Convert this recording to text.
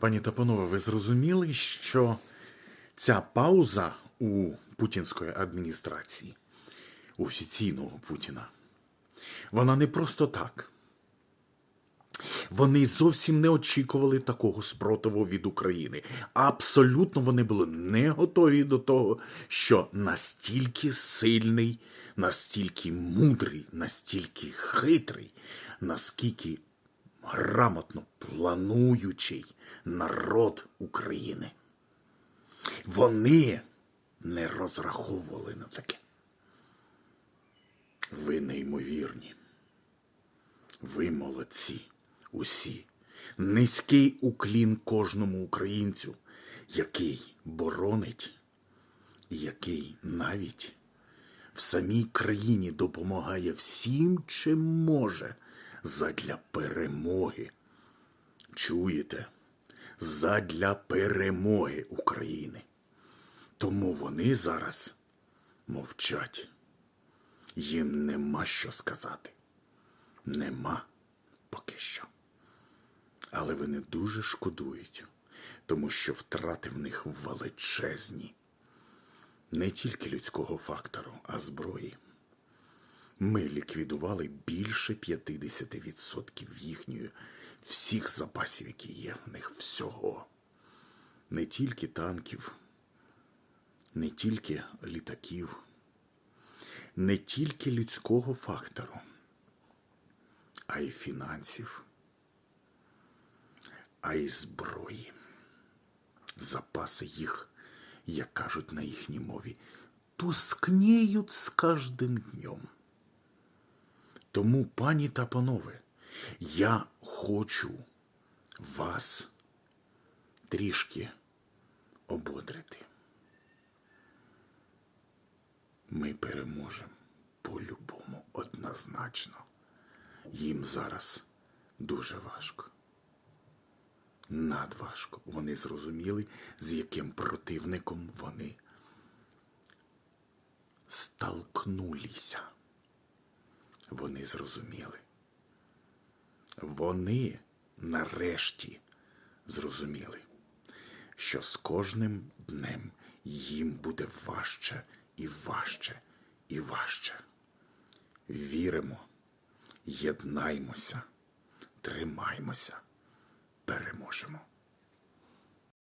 Пані та панове, ви зрозуміли, що ця пауза у путінської адміністрації, у офіційного Путіна, вона не просто так. Вони зовсім не очікували такого спротиву від України. Абсолютно вони були не готові до того, що настільки сильний, настільки мудрий, настільки хитрий, наскільки грамотно плануючий народ України. Вони не розраховували на таке. Ви неймовірні. Ви молодці, усі. Низький уклін кожному українцю, який боронить, і який навіть в самій країні допомагає всім, чим може задля перемоги. Чуєте? Задля перемоги України. Тому вони зараз мовчать. Їм нема що сказати. Нема поки що. Але вони дуже шкодують, тому що втрати в них величезні. Не тільки людського фактору, а зброї. Ми ліквідували більше 50% їхньої всіх запасів, які є в них всього. Не тільки танків, не тільки літаків, не тільки людського фактору, а й фінансів, а й зброї. Запаси їх, як кажуть на їхній мові, тускніють з кожним днем. Тому, пані та панове, я хочу вас трішки ободрити. Ми переможемо по-любому однозначно. Їм зараз дуже важко. Надважко. Вони зрозуміли, з яким противником вони столкнулися. Вони зрозуміли. Вони нарешті зрозуміли, що з кожним днем їм буде важче і важче і важче. Віримо, єднаймося, тримаймося, переможемо.